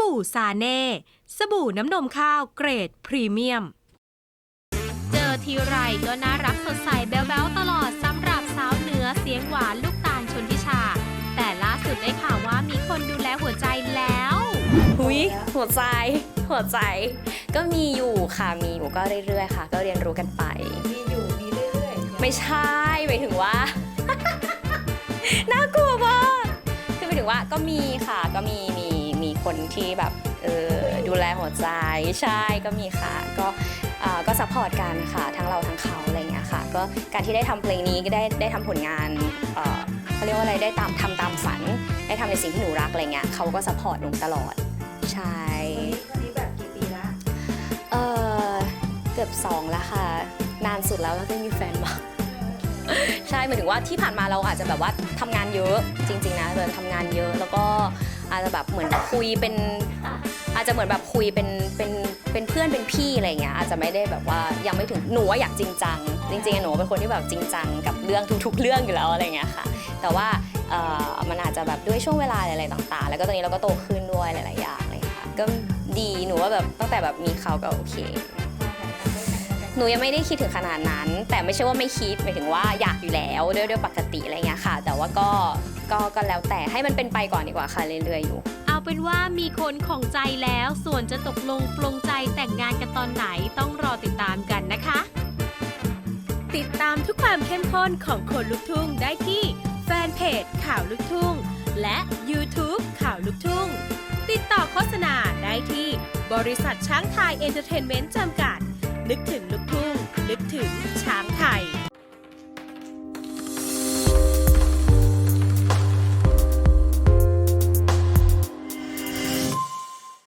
บู่ซาเน่ สบู่น้ำนมข้าวเกรดพรีเมียม เจอทีไรก็น่ารักสดใสแบ๊วๆตลอดสำหรับสาวเหนือเสียงหวานลูกตาลชนทิชา แต่ล่าสุดได้ข่าวว่ามีคนดูแลหัวใจแล้ว หุยหัวใจ หัวใจ ก็มีอยู่ค่ะ มีอยู่ก็เรื่อยๆค่ะ ก็เรียนรู้กันไป มีอยู่ มีเรื่อยๆไม่ใช่หมายถึงว่า น่ากลัวมากคือหมายถึงว่าก็มีค่ะ ก็มีมีมี คนที่แบบเออดูแลหัวใจใช่ก็มีค่ะ ก็อ่าก็ซัพพอร์ตกันค่ะทั้งเราทั้งเขาอะไรอย่างเงี้ยค่ะก็การที่ได้ทำเพลงนี้ก็ได้ได้ทำผลงานเอ่อเขาเรียกว่าอะไรได้ตามทำตามฝัน ได้ทำในสิ่งที่หนูรักอะไรเงี้ยเขาก็ซัพพอร์ตหนูตลอดใช่คนนี้คนนี้แบบกี่ปีละเออเกือบสองแล้วค่ะ นานสุดแล้วแล้วที่มีแฟนมาใช่หมายถึงว่าที่ผ่านมาเราอาจจะแบบว่าทำงานเยอะจริง ๆ นะเดินทำงานเยอะแล้วก็ อาจจะแบบเหมือนคุยเป็น อาจจะเหมือนแบบคุยเป็นเป็นเป็นเพื่อนเป็นพี่อะไรอย่างเงี้ยอาจจะไม่ได้แบบว่ายังไม่ถึงหนูว่าอยากจริงจังจริงๆอะหนูเป็นคนที่แบบจริงจังกับเรื่องทุก ๆ เรื่องอยู่แล้วอะไรเงี้ยค่ะ แต่ว่ามันอาจจะแบบด้วยช่วงเวลาอะไรต่างๆ แล้วก็ตอนนี้เราก็โตขึ้นด้วยหลายๆอย่างอะไรอย่างเงี้ยค่ะก็ดีหนูว่าแบบตั้งแต่แบบมีเขาก็โอเคหนูยังไม่ได้คิดถึงขนาดนั้น แต่ไม่ใช่ว่าไม่คิดหมายถึงว่าอยากอยู่แล้วด้วยด้วยปกติอะไรเงี้ยค่ะ แต่ว่าก็ ก็ก็แล้วแต่ให้มันเป็นไปก่อนดีกว่าค่ะเรื่อยๆอยู่ เอาเป็นว่ามีคนของใจแล้ว ส่วนจะตกลงปลงใจแต่งงานกันตอนไหนต้องรอติดตามกันนะคะ ติดตามทุกความเข้มข้นของคนลุกทุ่งได้ที่แฟนเพจข่าวลุกทุ่ง และ YouTube ข่าวลุกทุ่ง ติดต่อโฆษณาได้ที่บริษัทช้างไทยเอนเตอร์เทนเมนต์จำกัด นึกถึง